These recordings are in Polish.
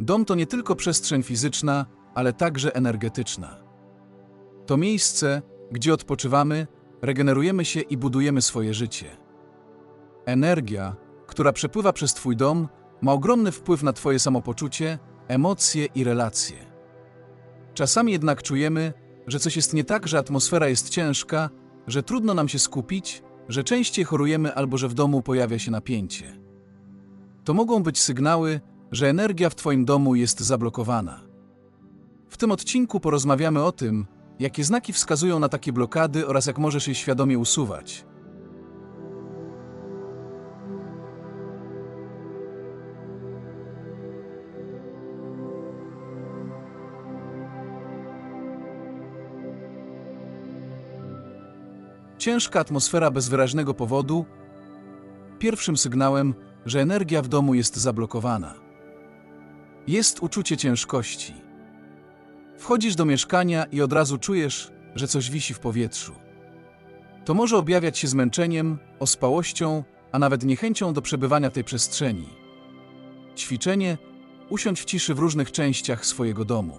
Dom to nie tylko przestrzeń fizyczna, ale także energetyczna. To miejsce, gdzie odpoczywamy, regenerujemy się i budujemy swoje życie. Energia, która przepływa przez Twój dom, ma ogromny wpływ na Twoje samopoczucie, emocje i relacje. Czasami jednak czujemy, że coś jest nie tak, że atmosfera jest ciężka, że trudno nam się skupić, że częściej chorujemy albo że w domu pojawia się napięcie. To mogą być sygnały, że energia w Twoim domu jest zablokowana. W tym odcinku porozmawiamy o tym, jakie znaki wskazują na takie blokady oraz jak możesz je świadomie usuwać. Ciężka atmosfera bez wyraźnego powodu pierwszym sygnałem, że energia w domu jest zablokowana. Jest uczucie ciężkości. Wchodzisz do mieszkania i od razu czujesz, że coś wisi w powietrzu. To może objawiać się zmęczeniem, ospałością, a nawet niechęcią do przebywania tej przestrzeni. Ćwiczenie usiądź w ciszy w różnych częściach swojego domu.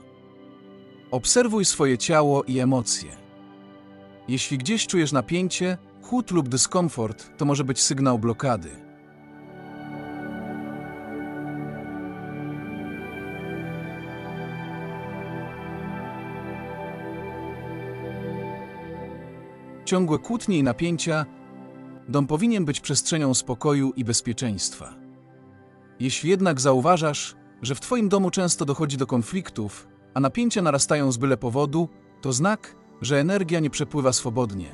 Obserwuj swoje ciało i emocje. Jeśli gdzieś czujesz napięcie, chłód lub dyskomfort, to może być sygnał blokady. Ciągłe kłótnie i napięcia, dom powinien być przestrzenią spokoju i bezpieczeństwa. Jeśli jednak zauważasz, że w Twoim domu często dochodzi do konfliktów, a napięcia narastają z byle powodu, to znak, że energia nie przepływa swobodnie.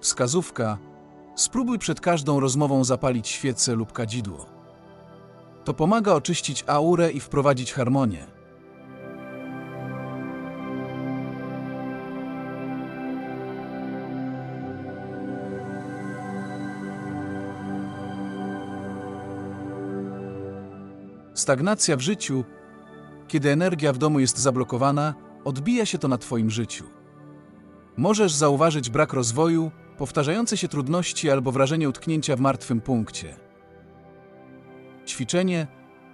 Wskazówka: spróbuj przed każdą rozmową zapalić świecę lub kadzidło. To pomaga oczyścić aurę i wprowadzić harmonię. Stagnacja w życiu, kiedy energia w domu jest zablokowana, odbija się to na Twoim życiu. Możesz zauważyć brak rozwoju, powtarzające się trudności albo wrażenie utknięcia w martwym punkcie. Ćwiczenie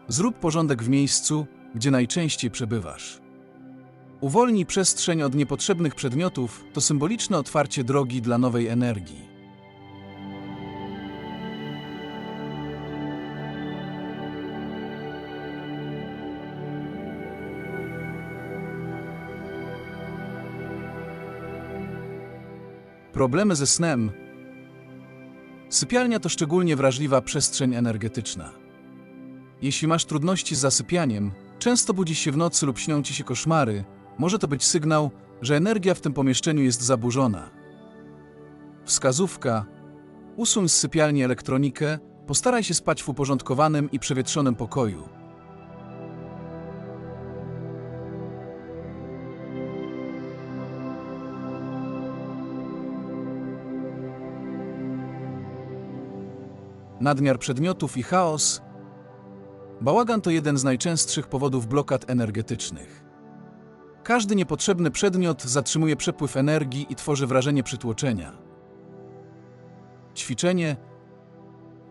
zrób porządek w miejscu, gdzie najczęściej przebywasz. Uwolnij przestrzeń od niepotrzebnych przedmiotów to symboliczne otwarcie drogi dla nowej energii. Problemy ze snem. Sypialnia to szczególnie wrażliwa przestrzeń energetyczna. Jeśli masz trudności z zasypianiem, często budzisz się w nocy lub śnią ci się koszmary, może to być sygnał, że energia w tym pomieszczeniu jest zaburzona. Wskazówka: usuń z sypialni elektronikę, postaraj się spać w uporządkowanym i przewietrzonym pokoju. Nadmiar przedmiotów i chaos. Bałagan to jeden z najczęstszych powodów blokad energetycznych. Każdy niepotrzebny przedmiot zatrzymuje przepływ energii i tworzy wrażenie przytłoczenia. Ćwiczenie.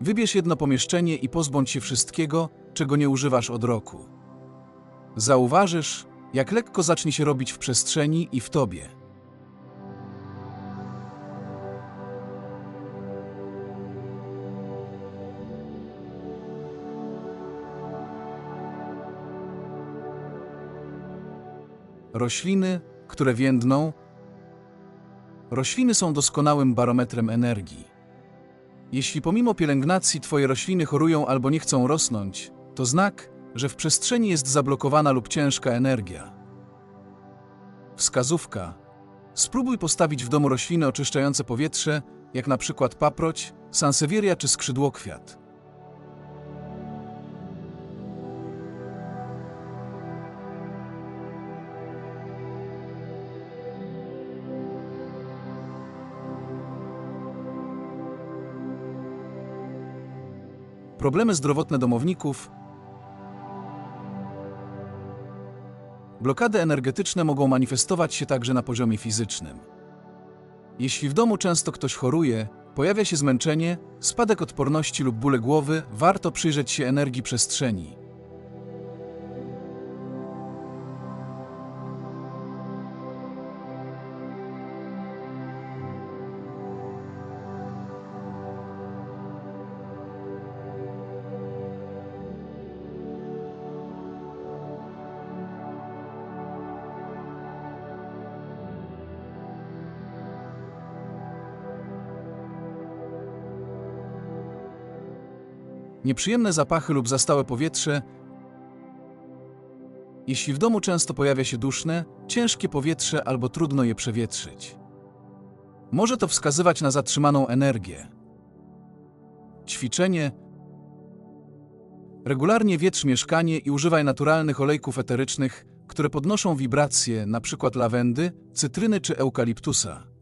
Wybierz jedno pomieszczenie i pozbądź się wszystkiego, czego nie używasz od roku. Zauważysz, jak lekko zacznie się robić w przestrzeni i w tobie. Rośliny, które więdną. Rośliny są doskonałym barometrem energii. Jeśli pomimo pielęgnacji Twoje rośliny chorują albo nie chcą rosnąć, to znak, że w przestrzeni jest zablokowana lub ciężka energia. Wskazówka. Spróbuj postawić w domu rośliny oczyszczające powietrze, jak na przykład paproć, sansewieria czy skrzydłokwiat. Problemy zdrowotne domowników. Blokady energetyczne mogą manifestować się także na poziomie fizycznym. Jeśli w domu często ktoś choruje, pojawia się zmęczenie, spadek odporności lub bóle głowy, warto przyjrzeć się energii przestrzeni. Nieprzyjemne zapachy lub zastałe powietrze. Jeśli w domu często pojawia się duszne, ciężkie powietrze albo trudno je przewietrzyć. Może to wskazywać na zatrzymaną energię. Ćwiczenie. Regularnie wietrz mieszkanie i używaj naturalnych olejków eterycznych, które podnoszą wibracje, np. lawendy, cytryny czy eukaliptusa.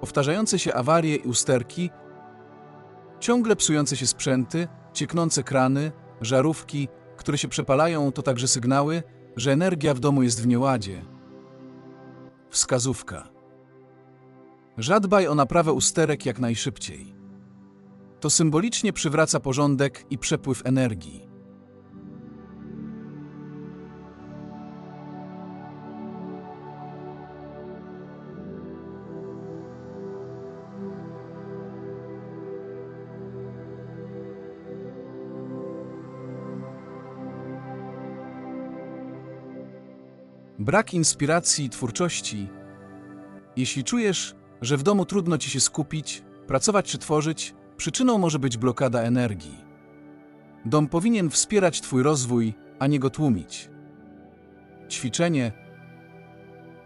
Powtarzające się awarie i usterki, ciągle psujące się sprzęty, cieknące krany, żarówki, które się przepalają, to także sygnały, że energia w domu jest w nieładzie. Wskazówka. Zadbaj o naprawę usterek jak najszybciej. To symbolicznie przywraca porządek i przepływ energii. Brak inspiracji i twórczości. Jeśli czujesz, że w domu trudno ci się skupić, pracować czy tworzyć, przyczyną może być blokada energii. Dom powinien wspierać Twój rozwój, a nie go tłumić. Ćwiczenie.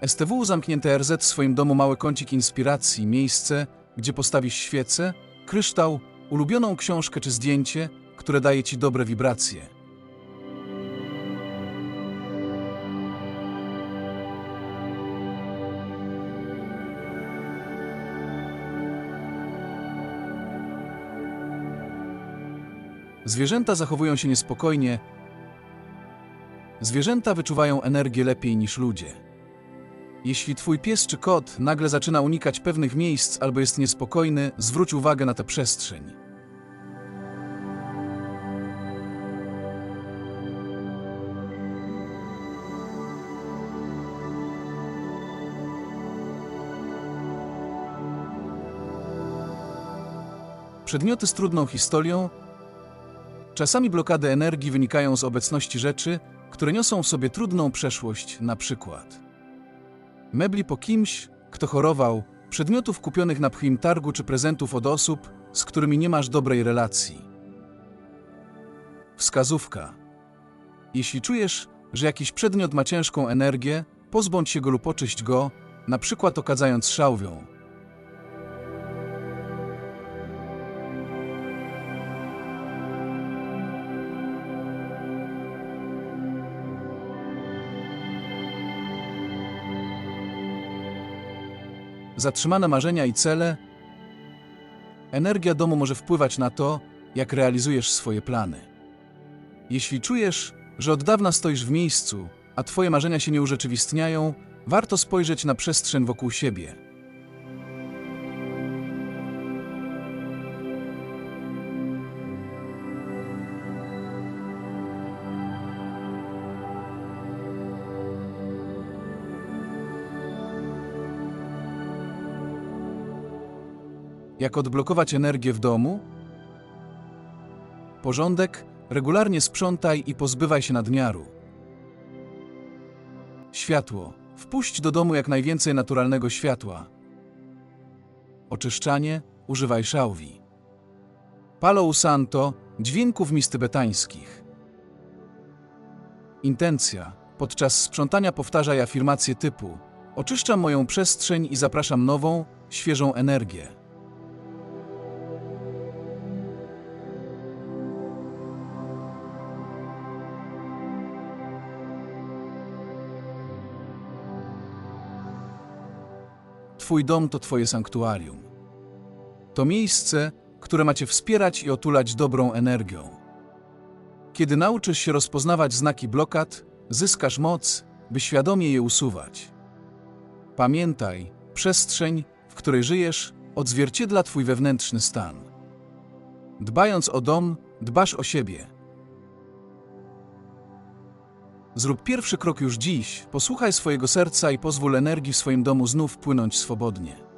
STW zamknięte RZ w swoim domu mały kącik inspiracji, miejsce, gdzie postawisz świecę, kryształ, ulubioną książkę czy zdjęcie, które daje Ci dobre wibracje. Zwierzęta zachowują się niespokojnie. Zwierzęta wyczuwają energię lepiej niż ludzie. Jeśli twój pies czy kot nagle zaczyna unikać pewnych miejsc albo jest niespokojny, zwróć uwagę na tę przestrzeń. Przedmioty z trudną historią Czasami blokady energii wynikają z obecności rzeczy, które niosą w sobie trudną przeszłość, na przykład mebli po kimś, kto chorował, przedmiotów kupionych na pchim targu czy prezentów od osób, z którymi nie masz dobrej relacji. Wskazówka. Jeśli czujesz, że jakiś przedmiot ma ciężką energię, pozbądź się go lub oczyść go, na przykład okadzając szałwią. Zatrzymane marzenia i cele, energia domu może wpływać na to, jak realizujesz swoje plany. Jeśli czujesz, że od dawna stoisz w miejscu, a Twoje marzenia się nie urzeczywistniają, warto spojrzeć na przestrzeń wokół siebie. Jak odblokować energię w domu? Porządek, regularnie sprzątaj i pozbywaj się nadmiaru. Światło. Wpuść do domu jak najwięcej naturalnego światła. Oczyszczanie. Używaj szałwi. Palo Santo. Dźwięków mistybetańskich. Intencja. Podczas sprzątania powtarzaj afirmacje typu Oczyszczam moją przestrzeń i zapraszam nową, świeżą energię. Twój dom to Twoje sanktuarium. To miejsce, które macie wspierać i otulać dobrą energią. Kiedy nauczysz się rozpoznawać znaki blokad, zyskasz moc, by świadomie je usuwać. Pamiętaj, przestrzeń, w której żyjesz, odzwierciedla Twój wewnętrzny stan. Dbając o dom, dbasz o siebie. Zrób pierwszy krok już dziś, posłuchaj swojego serca i pozwól energii w swoim domu znów płynąć swobodnie.